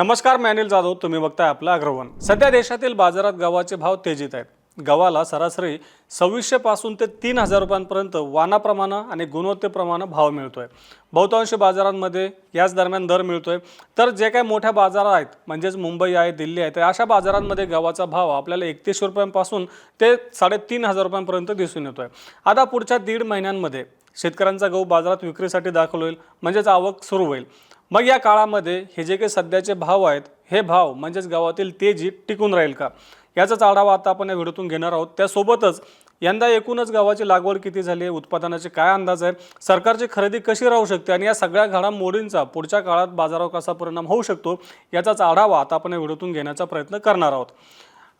नमस्कार मी अनिल जाधव. तुम्ही बघताय आपला अग्रवन. सध्या देशातील बाजारात गव्हाचे भाव तेजीत आहेत. गव्हाला सरासरी सव्वीसशे पासून ते तीन हजार रुपयांपर्यंत वानाप्रमाणे आणि गुणवत्तेप्रमाणे भाव मिळतोय. बहुतांश बाजारांमध्ये याच दरम्यान दर मिळतोय. तर जे काही मोठ्या बाजार आहेत म्हणजेच मुंबई आहे दिल्ली आहे तर अशा बाजारांमध्ये गव्हाचा भाव आपल्याला एकतीसशे रुपयांपासून ते साडेतीन हजार रुपयांपर्यंत दिसून येतोय. आता पुढच्या दीड महिन्यांमध्ये शेतकऱ्यांचा गहू बाजारात विक्रीसाठी दाखल होईल. म्हणजेच आवक सुरू होईल. मग या काळामध्ये हे जे काही सध्याचे भाव आहेत हे भाव म्हणजेच गावातील तेजी टिकून राहील का? याचाच आढावा आता आपण या व्हिडिओतून घेणार आहोत. त्यासोबतच यंदा एकूणच गावाची लागवड किती झाली आहे उत्पादनाचे काय अंदाज आहे सरकारची खरेदी कशी राहू शकते आणि या सगळ्या घडामोडींचा पुढच्या काळात बाजारावर कसा परिणाम होऊ शकतो याचाच आढावा आता आपण या व्हिडिओतून घेण्याचा प्रयत्न करणार आहोत.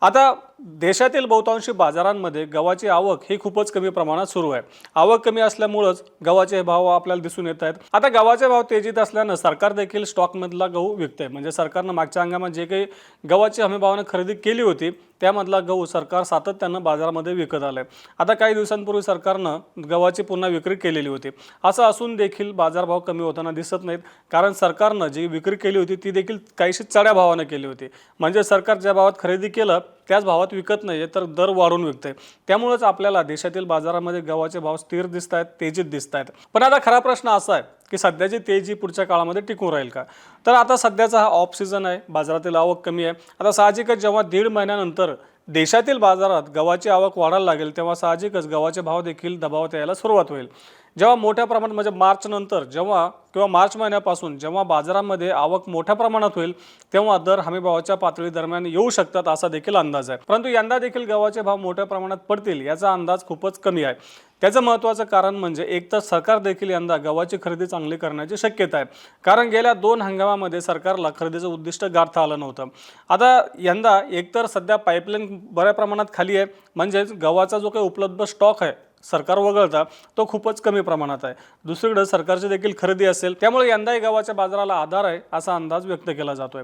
आता देशातील बहुतांशी बाजारांमध्ये गव्हाची आवक ही खूपच कमी प्रमाणात सुरू आहे. आवक कमी असल्यामुळंच गव्हाचे भाव आपल्याला दिसून येत आहेत. आता गव्हाचे भाव तेजीत असल्यानं सरकार देखील स्टॉकमधला गहू विकतंय. म्हणजे सरकारनं मागच्या हंगामात जे काही गव्हाची हमीभावानं खरेदी केली होती त्यामधला गहू सरकार सातत्यानं बाजारामध्ये विकत आलं आहे आता काही दिवसांपूर्वी सरकारनं गव्हाची पुन्हा विक्री केलेली होती. असं असून देखील बाजारभाव कमी होताना दिसत नाहीत. कारण सरकारनं जी विक्री केली होती ती देखील काहीशी चढ्या भावानं केली होती. म्हणजे सरकार ज्या भावात खरेदी केलं त्याच भावात विकत नाही तर दर वाढून विकते त्यामुळेच आपल्याला देशातील बाजारामध्ये गव्हाचे भाव स्थिर दिसत आहेत तेजीत दिसत आहेत पण आता खरा प्रश्न असा आहे की सध्याची तेजी पुढच्या काळामध्ये टिकून राहील का? तर आता सध्याचा हा ऑफ सीझन आहे बाजारातील आवक कमी आहे. आता साहजिकच जेव्हा दीड महिन्यानंतर देशातील बाजारात गव्हाची आवक वाढायला लागेल तेव्हा साहजिकच गव्हाचे भाव देखील दबावात यायला सुरुवात होईल. जेव्हा मोठ्या प्रमाणात म्हणजे मार्च नंतर जेव्हा किंवा मार्च महिन्यापासून जेव्हा बाजारामध्ये आवक मोठ्या प्रमाणात होईल तेव्हा दर हमीभावाच्या पातळी दरम्यान येऊ शकतात असा देखील अंदाज आहे. परंतु यंदा देखील गव्हाचे भाव मोठ्या प्रमाणात पडतील याचा अंदाज खूपच कमी आहे. त्याचं महत्त्वाचं कारण म्हणजे एक तर सरकार देखील यंदा गव्हाची खरेदी चांगली करण्याची शक्यता आहे. कारण गेल्या दोन हंगामामध्ये सरकारला खरेदीचं उद्दिष्ट गाठता आलं नव्हतं. आता यंदा एकतर सध्या पाईपलाईन बऱ्या प्रमाणात खाली आहे म्हणजेच गव्हाचा जो काही उपलब्ध स्टॉक आहे सरकार वगळता तो खूपच कमी प्रमाणात आहे. दुसरीकडे सरकारची देखील खरेदी असेल त्यामुळे यंदाही गव्हाच्या बाजाराला आधार आहे असा अंदाज व्यक्त केला जातोय.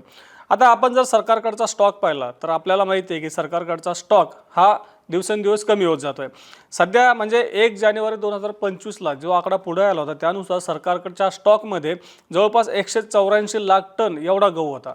आता आपण जर सरकारकडचा स्टॉक पाहिला तर आपल्याला माहिती आहे की सरकारकडचा स्टॉक हा दिवसेंदिवस कमी होत जातोय. सध्या म्हणजे एक जानेवारी दोन हजार पंचवीसला जो आकडा पुढे आला होता त्यानुसार सरकारकडच्या स्टॉकमध्ये जवळपास एकशे चौऱ्याऐंशी लाख टन एवढा गहू होता.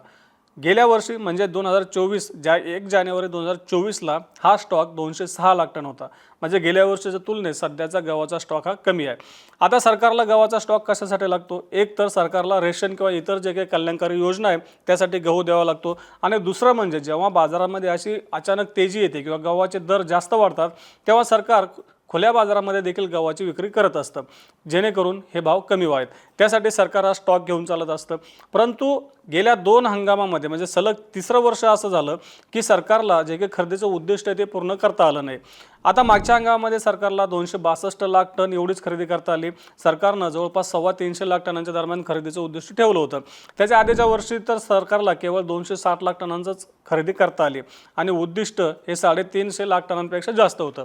गेल्या वर्षी म्हणजे दोन हजार चोवीस ज्या एक जानेवारी दोन हजार चोवीसला हा स्टॉक दोनशे सहा लाख टन होता. म्हणजे गेल्या वर्षीच्या तुलनेत सध्याचा गव्हाचा स्टॉक हा कमी आहे. आता सरकारला गव्हाचा स्टॉक कशासाठी लागतो? एक तर सरकारला रेशन किंवा इतर जे काही कल्याणकारी योजना आहे त्यासाठी गहू द्यावा लागतो. आणि दुसरं म्हणजे जेव्हा बाजारामध्ये अशी अचानक तेजी येते किंवा गव्हाचे दर जास्त वाढतात तेव्हा सरकार खुल्या बाजारामध्ये देखील गव्हाची विक्री करत असतं. जेणेकरून हे भाव कमी व्हावेत. त्यासाठी सरकार हा स्टॉक घेऊन चालत असतं. परंतु गेल्या दोन हंगामामध्ये म्हणजे सलग तिसरं वर्ष असं झालं की सरकारला जे काही खरेदीचं उद्दिष्ट आहे ते पूर्ण करता आलं नाही. आता मागच्या हंगामामध्ये सरकारला दोनशे बासष्ट लाख टन एवढीच खरेदी करता आली. सरकारनं जवळपास सव्वा तीनशे लाख टनांच्या दरम्यान खरेदीचं उद्दिष्ट ठेवलं होतं. त्याच्या आधीच्या वर्षी तर सरकारला केवळ दोनशे साठ लाख टनांचंच खरेदी करता आली आणि उद्दिष्ट हे साडेतीनशे लाख टनांपेक्षा जास्त होतं.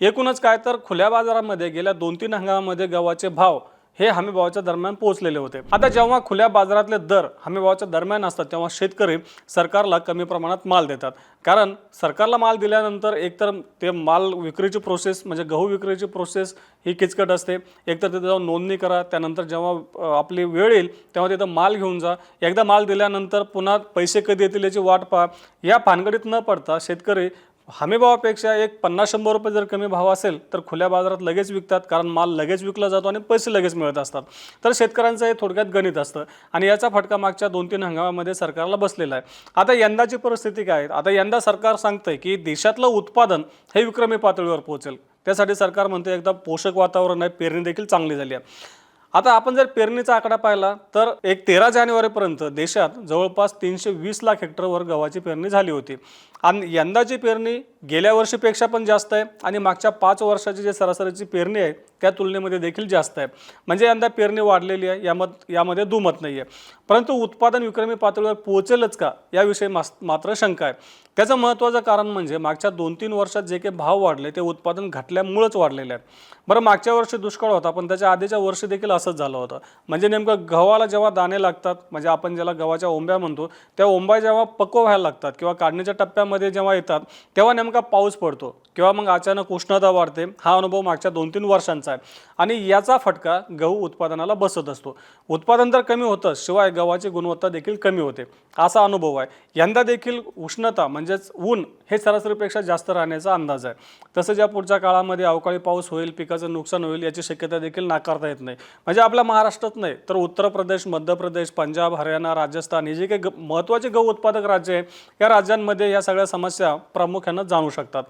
एकूणच काय तर खुल्या बाजारामध्ये गेल्या दोन तीन हंगामामध्ये गव्हाचे भाव हे हमीभावाच्या दरम्यान पोहोचलेले होते. आता जेव्हा खुल्या बाजारातले दर हमीभावाच्या दरम्यान असतात तेव्हा शेतकरी सरकारला कमी प्रमाणात माल देतात. कारण सरकारला माल दिल्यानंतर एकतर ते माल विक्रीची प्रोसेस म्हणजे गहू विक्रीची प्रोसेस ही किचकट असते. एकतर तिथे जाऊन नोंदणी करा त्यानंतर जेव्हा आपली वेळ येईल तेव्हा तिथं माल घेऊन जा. एकदा माल दिल्यानंतर पुन्हा पैसे कधी येतील याची वाट पहा. या भानगडीत न पडता शेतकरी हमीभावापेक्षा एक पन्नास शंभर रुपये जर कमी भाव असेल तर खुल्या बाजारात लगेच विकतात कारण माल लगेच विकला जातो आणि पैसे लगेच मिळत असतात. तर शेतकऱ्यांचं हे थोडक्यात गणित असतं आणि याचा फटका मागच्या दोन तीन हंगामामध्ये सरकारला बसलेला आहे. आता यंदाची परिस्थिती काय आहे? आता यंदा सरकार सांगतंय की देशातलं उत्पादन हे विक्रमी पातळीवर पोहोचेल. त्यासाठी सरकार म्हणते एकदा पोषक वातावरण आहे पेरणी देखील चांगली झाली आहे. आता आपण जर पेरणीचा आकडा पाहिला तर एक तेरा जानेवारीपर्यंत देशात जवळपास तीनशे वीस लाख हेक्टरवर गव्हाची पेरणी झाली होती. आणि यंदाची पेरणी गेल्या वर्षीपेक्षा पण जास्त आहे आणि मागच्या पाच वर्षाची जी सरासरीची पेरणी आहे त्या तुलनेमध्ये देखील जास्त आहे. म्हणजे यंदा पेरणी वाढलेली आहे यामत यामध्ये दुमत नाही आहे परंतु उत्पादन विक्रमी पातळीवर पोहोचेलच का याविषयी मास मात्र शंका आहे. त्याचं महत्त्वाचं कारण म्हणजे मागच्या दोन तीन वर्षात जे काही भाव वाढले ते उत्पादन घटल्यामुळंच वाढलेले आहे बरं मागच्या वर्षी दुष्काळ होता पण त्याच्या आधीच्या वर्षी देखील असंच झालं होतं. म्हणजे नेमकं गव्हाला जेव्हा दाणे लागतात म्हणजे आपण ज्याला गव्हाच्या ओंब्या म्हणतो त्या ओंब्या जेव्हा पक्व व्हायला लागतात किंवा काढणीच्या टप्प्या भागामध्ये जेव्हा येतात तेव्हा नेमका पाऊस पडतो किंवा मग अचानक उष्णता वाढते. हा अनुभव मागच्या दोन तीन वर्षांचा आहे. आणि याचा फटका गहू उत्पादनाला बसत असतो. उत्पादन तर कमी होतं शिवाय गव्हाची गुणवत्ता देखील कमी होते. असा अनुभव आहे. यंदा देखील उष्णता म्हणजेच ऊन हे सरासरीपेक्षा जास्त राहण्याचा अंदाज आहे. तसंच या पुढच्या काळामध्ये अवकाळी पाऊस होईल पिकाचं नुकसान होईल याची शक्यता देखील नाकारता येत नाही. म्हणजे आपल्या महाराष्ट्रात नाही तर उत्तर प्रदेश मध्य प्रदेश पंजाब हरियाणा राजस्थान हे जे काही ग- महत्त्वाचे गहू उत्पादक राज्य आहे या राज्यांमध्ये या सगळ्या समस्या प्रामुख्यानं जाणू शकतात.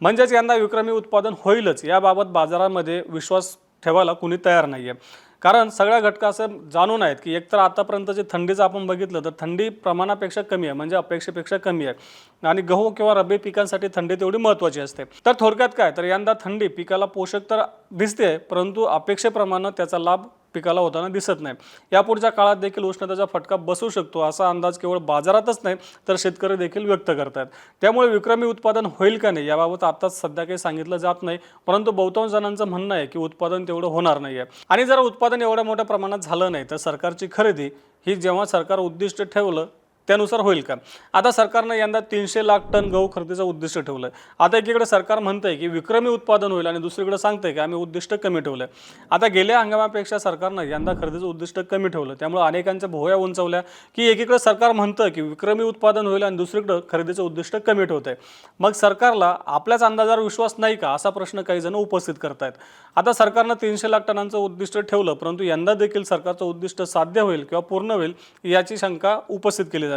म्हणजेच यंदा विक्रमी उत्पादन होईलच याबाबत बाजारामध्ये विश्वास ठेवायला कुणी तयार नाही आहे कारण सगळ्या घटका असं जाणून आहेत की एकतर आतापर्यंत जे थंडीचं आपण बघितलं तर थंडी प्रमाणापेक्षा कमी आहे म्हणजे अपेक्षेपेक्षा कमी आहे. आणि गहू किंवा रब्बी पिकांसाठी थंडी तेवढी महत्त्वाची असते. तर थोडक्यात काय तर यंदा थंडी पिकाला पोषक तर दिसते परंतु अपेक्षेप्रमाणे त्याचा लाभ पिकाला होताना दिसत नाही. यापुढच्या काळात देखील उष्णतेचा फटका बसू शकतो असा अंदाज केवळ बाजारातच नाही तर शेतकरी देखील व्यक्त करतात. त्यामुळे विक्रमी उत्पादन होईल का नाही याबाबत आताच सध्या काही सांगितलं जात नाही परंतु बहुतांश जणांचं म्हणणं आहे की उत्पादन तेवढं होणार नाही आहे आणि जर उत्पादन एवढ्या मोठ्या प्रमाणात झालं नाही तर सरकारची खरेदी ही जेव्हा सरकार उद्दिष्ट ठेवलं त्यानुसार होईल का? आता सरकारनं यंदा तीनशे लाख टन गहू खरेदीचं उद्दिष्ट ठेवलं आहे आता एकीकडे सरकार म्हणतंय की विक्रमी उत्पादन होईल आणि दुसरीकडे सांगतंय की आम्ही उद्दिष्ट कमी ठेवलं आहे आता गेल्या हंगामापेक्षा सरकारनं यंदा खरेदीचं उद्दिष्ट कमी ठेवलं त्यामुळे अनेकांच्या भोया उंचवल्या की एकीकडे सरकार म्हणतं की विक्रमी उत्पादन होईल आणि दुसरीकडे खरेदीचं उद्दिष्ट कमी ठेवत आहे मग सरकारला आपल्याच अंदाजावर विश्वास नाही का? असा प्रश्न काही जण उपस्थित करतायत. आता सरकारनं तीनशे लाख टनांचं उद्दिष्ट ठेवलं परंतु यंदा देखील सरकारचं उद्दिष्ट साध्य होईल किंवा पूर्ण होईल याची शंका उपस्थित केली जाते.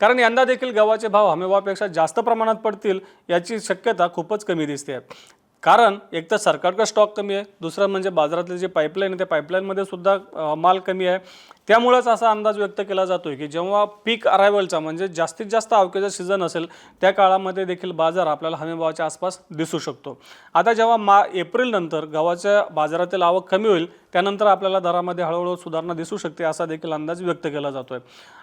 कारण यंदा देखील गव्हाचे भाव हमीभावापेक्षा जास्त प्रमाणात पडतील याची शक्यता खूपच कमी दिसते. कारण एक तर सरकारकडं स्टॉक कमी आहे दुसरं म्हणजे बाजारातले जे पाईपलाईन आहे त्या पाईपलाईनमध्ये सुद्धा माल कमी आहे. त्यामुळेच असा अंदाज व्यक्त केला जातोय की जेव्हा पीक अरायवलचा म्हणजे जास्तीत जास्त आवकेचा सीझन असेल त्या काळामध्ये देखील बाजार आपल्याला हमीभावाच्या आसपास दिसू शकतो. आता जेव्हा मा एप्रिल नंतर गव्हाच्या बाजारातील आवक कमी होईल त्यानंतर आपल्याला दरामध्ये हळूहळू सुधारणा दिसू शकते असा देखील अंदाज व्यक्त केला जातो आहे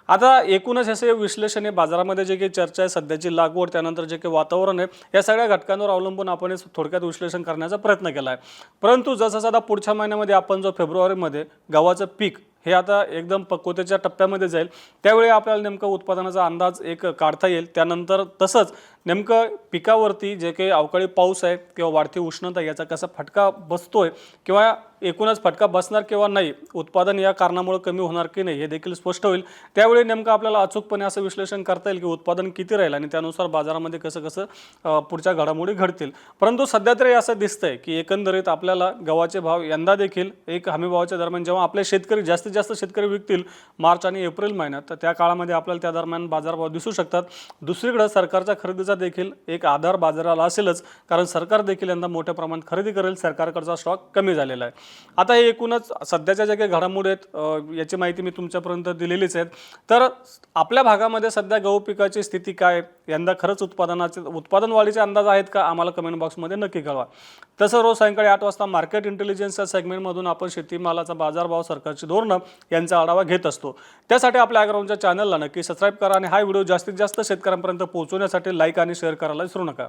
आता एकूणच असे विश्लेषण आहे बाजारामध्ये जे काही चर्चा आहे सध्याची लागवड त्यानंतर जे काही वातावरण आहे या सगळ्या घटकांवर अवलंबून आपण थोडक्यात थोडक्यात विश्लेषण करण्याचा प्रयत्न केला आहे परंतु जसं आता पुढच्या महिन्यामध्ये आपण जो फेब्रुवारीमध्ये गव्हाचं पीक हे आता एकदम पक्वतेच्या टप्प्यामध्ये जाईल त्यावेळी आपल्याला नेमकं उत्पादनाचा अंदाज एक काढता येईल. त्यानंतर तसंच नेमकं पिकावरती जे काही अवकाळी पाऊस आहे किंवा वाढती उष्णता याचा कसा फटका बसतोय किंवा एकूणच फटका बसणार किंवा नाही उत्पादन या कारणामुळे कमी होणार की नाही हे देखील स्पष्ट होईल. त्यावेळी नेमकं आपल्याला अचूकपणे असं विश्लेषण करता येईल की उत्पादन किती राहील आणि त्यानुसार बाजारामध्ये कसं कसं पुढच्या घडामोडी घडतील. परंतु सध्या तरी असं दिसतंय की एकंदरीत आपल्याला गव्हाचे भाव यंदा देखील एक हमीभावाच्या दरम्यान जेव्हा आपले शेतकरी जास्तीत जास्त शेतकरी विकतील मार्च आणि एप्रिल महिन्यात तर त्या काळामध्ये आपल्याला त्या दरम्यान बाजारभाव दिसू शकतात. दुसरीकडे सरकारच्या खरेदीचा देखील एक आधार बाजाराला असेलच कारण सरकार देखील यंदा मोठ्या प्रमाणात खरेदी करेल सरकारकडचा स्टॉक कमी झालेला आहे. आता हे एकूणच सध्याच्या ज्या काही घडामोडी आहेत याची माहिती मी तुमच्यापर्यंत दिलेलीच आहे तर आपल्या भागामध्ये सध्या गहू पिकाची स्थिती काय? यंदा खरंच उत्पादनाचे उत्पादन वाढीचे अंदाज आहेत का? आम्हाला कमेंट बॉक्समध्ये नक्की कळवा. तसं रोज सायंकाळी आठ वाजता मार्केट इंटेलिजन्सच्या सेगमेंटमधून आपण शेतीमालाचा बाजारभाव सरकारची धोरणं यांचा आढावा घेत असतो. त्यासाठी आपल्या अग्राउंडच्या चॅनलला नक्की सबस्क्राईब करा आणि हा व्हिडिओ जास्तीत जास्त शेतकऱ्यांपर्यंत पोहोचवण्यासाठी लाईक आणि शेअर करायला विसरू नका.